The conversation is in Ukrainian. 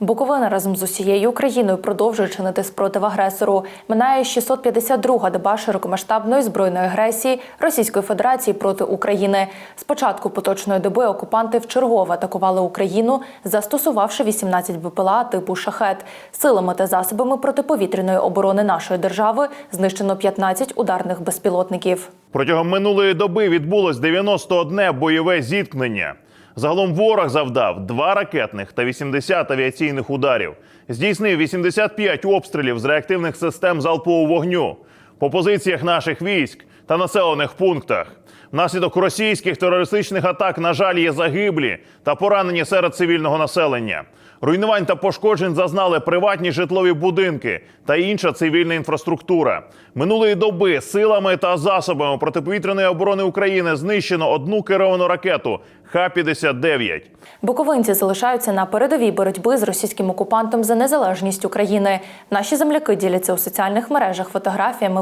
Буковина разом з усією Україною продовжує чинити спротив агресору. Минає 652-га доба широкомасштабної збройної агресії Російської Федерації проти України. З початку поточної доби окупанти вчергово атакували Україну, застосувавши 18 БПЛА типу шахет. Силами та засобами протиповітряної оборони нашої держави знищено 15 ударних безпілотників. Протягом минулої доби відбулось 91 бойове зіткнення. Загалом ворог завдав два ракетних та 80 авіаційних ударів. Здійснив 85 обстрілів з реактивних систем залпового вогню по позиціях наших військ та населених пунктах. Внаслідок російських терористичних атак, на жаль, є загиблі та поранені серед цивільного населення. Руйнувань та пошкоджень зазнали приватні житлові будинки та інша цивільна інфраструктура. Минулої доби силами та засобами протиповітряної оборони України знищено одну керовану ракету Х-59. Буковинці залишаються на передовій боротьби з російським окупантом за незалежність України. Наші земляки діляться у соціальних мережах фотографіями